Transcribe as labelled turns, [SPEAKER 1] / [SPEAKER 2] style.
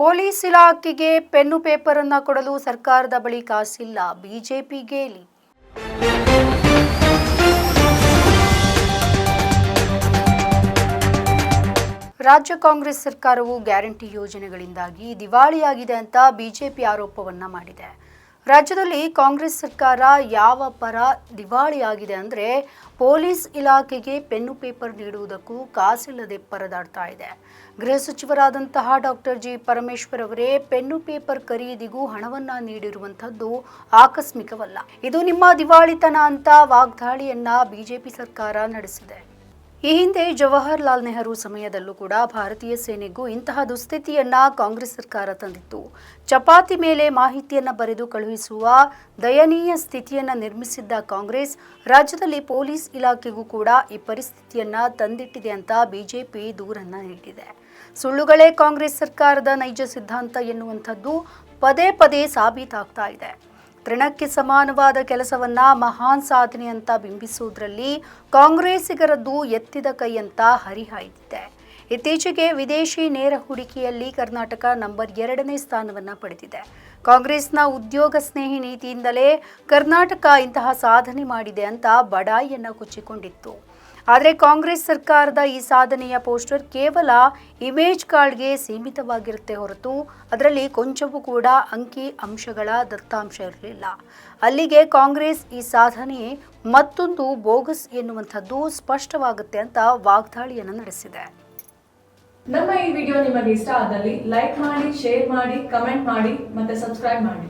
[SPEAKER 1] Police ಇಲಾಖೆಗೆ pen paper ಅನ್ನ ಕೊಡಲು ಸರ್ಕಾರದ ಬಳಿ ಕಾಸಿಲ್ಲ. ಬಿಜೆಪಿ ಗೇಲಿ ರಾಜ್ಯ ಕಾಂಗ್ರೆಸ್ ಸರ್ಕಾರವು ಗ್ಯಾರಂಟಿ ಯೋಜನೆಗಳಿಂದಾಗಿ ದಿವಾಳಿಯಾಗಿದೆ ಅಂತ ಬಿಜೆಪಿ ಆರೋಪವನ್ನ ಮಾಡಿದೆ. ರಾಜ್ಯದಲ್ಲಿ ಕಾಂಗ್ರೆಸ್ ಸರ್ಕಾರ ಯಾವ ಪರ ದಿವಾಳಿಯಾಗಿದೆ ಅಂದರೆ ಪೊಲೀಸ್ ಇಲಾಖೆಗೆ ಪೆನ್ನು ಪೇಪರ್ ನೀಡುವುದಕ್ಕೂ ಕಾಸಿಲ್ಲದೆ ಪರದಾಡ್ತಾ ಇದೆ. ಗೃಹ ಸಚಿವರಾದಂತಹ ಡಾಕ್ಟರ್ ಜಿ ಪರಮೇಶ್ವರ್ ಅವರೇ ಪೆನ್ನು ಪೇಪರ್ ಖರೀದಿಗೂ ಹಣವನ್ನ ನೀಡಿರುವಂಥದ್ದು ಆಕಸ್ಮಿಕವಲ್ಲ. ಇದು ನಿಮ್ಮ ದಿವಾಳಿತನ ಅಂತ ವಾಗ್ದಾಳಿಯನ್ನ ಬಿಜೆಪಿ ಸರ್ಕಾರ ನಡೆಸಿದೆ. ಈ ಹಿಂದೆ ಜವಾಹರ್ಲಾಲ್ ನೆಹರು ಸಮಯದಲ್ಲೂ ಕೂಡ ಭಾರತೀಯ ಸೇನೆಗೂ ಇಂತಹ ದುಸ್ಥಿತಿಯನ್ನ ಕಾಂಗ್ರೆಸ್ ಸರ್ಕಾರ ತಂದಿತ್ತು. ಚಪಾತಿ ಮೇಲೆ ಮಾಹಿತಿಯನ್ನು ಬರೆದು ಕಳುಹಿಸುವ ದಯನೀಯ ಸ್ಥಿತಿಯನ್ನು ನಿರ್ಮಿಸಿದ್ದ ಕಾಂಗ್ರೆಸ್, ರಾಜ್ಯದಲ್ಲಿ ಪೊಲೀಸ್ ಇಲಾಖೆಗೂ ಕೂಡ ಈ ಪರಿಸ್ಥಿತಿಯನ್ನ ತಂದಿಟ್ಟಿದೆ ಅಂತ ಬಿಜೆಪಿ ದೂರನ್ನ ನೀಡಿದೆ. ಸುಳ್ಳುಗಳೇ ಕಾಂಗ್ರೆಸ್ ಸರ್ಕಾರದ ನೈಜ ಸಿದ್ಧಾಂತ ಎನ್ನುವಂಥದ್ದು ಪದೇ ಪದೇ ಸಾಬೀತಾಗ್ತಾ ಇದೆ. ತೃಣಕ್ಕೆ ಸಮಾನವಾದ ಕೆಲಸವನ್ನ ಮಹಾನ್ ಸಾಧನೆ ಅಂತ ಬಿಂಬಿಸುವುದರಲ್ಲಿ ಕಾಂಗ್ರೆಸ್ಸಿಗರದ್ದು ಎತ್ತಿದ ಕೈ ಅಂತ ಹರಿಹಾಯ್ದಿದೆ. ಇತ್ತೀಚೆಗೆ ವಿದೇಶಿ ನೇರ ಹೂಡಿಕೆಯಲ್ಲಿ ಕರ್ನಾಟಕ ನಂಬರ್ ಎರಡನೇ ಸ್ಥಾನವನ್ನ ಪಡೆದಿದೆ. ಕಾಂಗ್ರೆಸ್ನ ಉದ್ಯೋಗ ಸ್ನೇಹಿ ನೀತಿಯಿಂದಲೇ ಕರ್ನಾಟಕ ಇಂತಹ ಸಾಧನೆ ಮಾಡಿದೆ ಅಂತ ಬಡಾಯಿಯನ್ನು ಕೊಚ್ಚಿಕೊಂಡಿತ್ತು. ಆದರೆ ಕಾಂಗ್ರೆಸ್ ಸರ್ಕಾರದ ಈ ಸಾಧನೆಯ ಪೋಸ್ಟರ್ ಕೇವಲ ಇಮೇಜ್ ಕಾರ್ಡ್ಗೆ ಸೀಮಿತವಾಗಿರುತ್ತೆ ಹೊರತು ಅದರಲ್ಲಿ ಕೊಂಚವೂ ಕೂಡ ಅಂಕಿ ಅಂಶಗಳ ದತ್ತಾಂಶ ಇರಲಿಲ್ಲ. ಅಲ್ಲಿಗೆ ಕಾಂಗ್ರೆಸ್ ಈ ಸಾಧನೆ ಮತ್ತೊಂದು ಬೋಗಸ್ ಎನ್ನುವಂಥದ್ದು ಸ್ಪಷ್ಟವಾಗುತ್ತೆ ಅಂತ ವಾಗ್ದಾಳಿಯನ್ನು ನಡೆಸಿದೆ.
[SPEAKER 2] ನಮ್ಮ ಈ ವಿಡಿಯೋ ನಿಮಗೆ ಇಷ್ಟ ಆದಲ್ಲಿ ಲೈಕ್ ಮಾಡಿ, ಶೇರ್ ಮಾಡಿ, ಕಮೆಂಟ್ ಮಾಡಿ ಮತ್ತೆ ಸಬ್ಸ್ಕ್ರೈಬ್ ಮಾಡಿ.